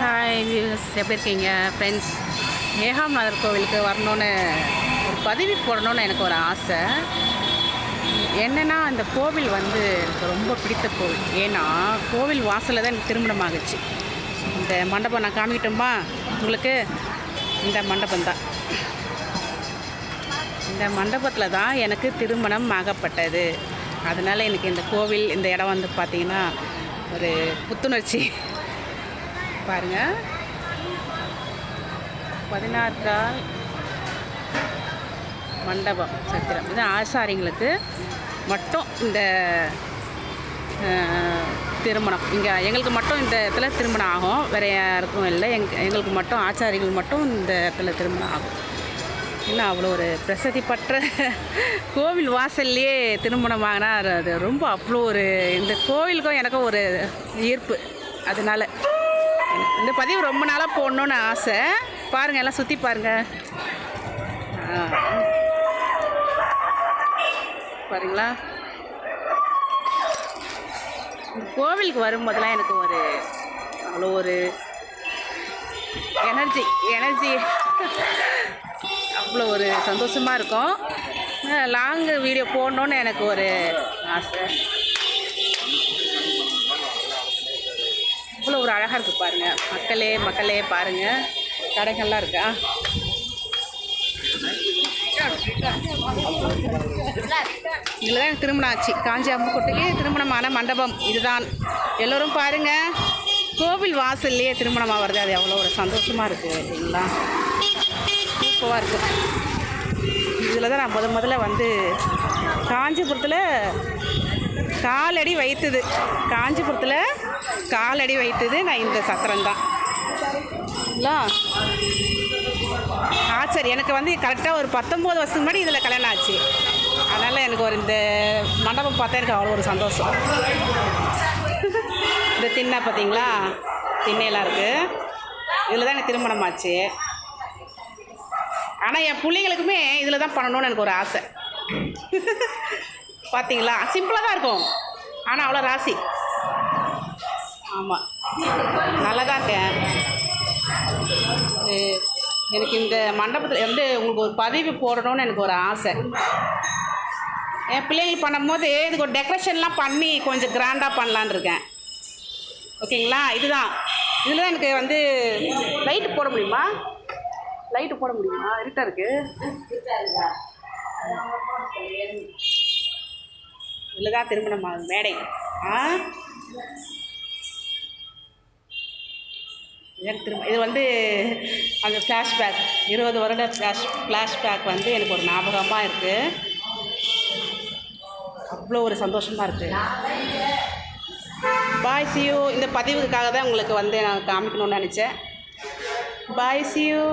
Hi views எப்படி இருக்கீங்க. Friends ஏகாம்நாதர் கோவிலுக்கு வரணும்னு ஒரு பதிவு போடணுன்னு எனக்கு ஒரு ஆசை. என்னென்னா அந்த கோவில் வந்து எனக்கு ரொம்ப பிடித்த கோவில். ஏன்னா கோவில் வாசலில் தான் எனக்கு திருமணம் ஆகுச்சு. இந்த மண்டபம் நான் காமிக்கிட்டோமா? உங்களுக்கு இந்த மண்டபம் தான். இந்த மண்டபத்தில் தான் எனக்கு திருமணம் ஆகப்பட்டது. அதனால் எனக்கு இந்த கோவில் இந்த இடம் வந்து பார்த்திங்கன்னா ஒரு புத்துணர்ச்சி. பாருங்க. பதினாறு கால் மண்டபம் சத்திரம் இது ஆசாரிங்களுக்கு மட்டும் இந்த திருமணம். இங்கே எங்களுக்கு மட்டும் இந்த இடத்துல திருமணம் ஆகும். வேறு யாருக்கும் இல்லை. எங் எங்களுக்கு மட்டும் ஆச்சாரிகள் மட்டும் இந்த இடத்துல திருமணம் ஆகும். இல்லை அவ்வளோ ஒரு பிரசித்தி பெற்ற கோவில் வாசல்லையே திருமணம் வாங்கினா அது ரொம்ப அவ்வளோ ஒரு இந்த கோவிலுக்கும் எனக்கும் ஒரு ஈர்ப்பு. அதனால இந்த பதிவு ரொம்ப நாளாக போடணுன்னு ஆசை. பாருங்கள் எல்லாம் சுற்றி பாருங்கள் பாருங்களா? கோவிலுக்கு வரும்போதெல்லாம் எனக்கு ஒரு அவ்வளோ ஒரு எனர்ஜி எனர்ஜி. அவ்வளோ ஒரு சந்தோஷமாக இருக்கும். லாங்கு வீடியோ போடணுன்னு எனக்கு ஒரு ஆசை. அழகாக இருக்குது பாருங்கள் மக்களே மக்களே பாருங்கள் கடைகள்லாம் இருக்கா. இதில் தான் திருமணம் ஆச்சு. காஞ்சி அம்முக்குட்டிக்கு திருமணமான மண்டபம் இதுதான். எல்லோரும் பாருங்கள் கோவில் வாசல்லையே திருமணமாக வருது அது எவ்வளோ ஒரு சந்தோஷமாக இருக்குது இல்லைங்களா? சூப்பராக இருக்குது இதில் தான் நான் முத முதல்ல வந்து காஞ்சிபுரத்தில் காலடி வைத்தது. காஞ்சிபுரத்தில் காலடி வைத்தது நான் இந்த சத்திரம் தான் ஆச்சரி எனக்கு வந்து கரெக்டாக ஒரு பத்தொம்போது வருஷத்துக்கு முன்னாடி இதில் கல்யாணம் ஆச்சு. அதனால் எனக்கு ஒரு இந்த மண்டபம் பார்த்தா எனக்கு அவ்வளோ ஒரு சந்தோஷம். இந்த திண்ணை பார்த்தீங்களா? திண்ணையெல்லாம் இருக்குது இதில் தான் எனக்கு திருமணம் ஆச்சு. ஆனால் என் பிள்ளைங்களுக்குமே இதில் தான் பண்ணணும்னு எனக்கு ஒரு ஆசை. பார்த்தீங்களா சிம்பிளாக தான் இருக்கும். ஆனால் அவ்வளோ ராசி. ஆமாம் நல்லா தான் இருக்கேன் எனக்கு இந்த மண்டபத்தில் வந்து உங்களுக்கு ஒரு பதிவு போடணும்னு எனக்கு ஒரு ஆசை. என் பிள்ளைங்களுக்கு பண்ணும்போது இதுக்கு ஒரு டெக்கரேஷன்லாம் பண்ணி கொஞ்சம் கிராண்டாக பண்ணலான்னு இருக்கேன். ஓகேங்களா? இதுதான். இதில் தான் எனக்கு வந்து லைட்டு போட முடியுமா? லைட்டு போட முடியுமா? இருட்டா இருக்குது இல்லை தான் திருமணம் ஆகும் மேடை. ஆ? எனக்கு திரும்ப இது வந்து அந்த ஃப்ளாஷ்பேக் இருபது வருட ஃப்ளாஷ் ஃப்ளாஷ்பேக் வந்து எனக்கு ஒரு ஞாபகமாக இருக்குது அவ்வளோ ஒரு சந்தோஷமாக இருக்குது பாய் சியூ இந்த பதிவுக்காக தான் உங்களுக்கு வந்து நான் காமிக்கணும்னு நினச்சேன். பாய் சியூ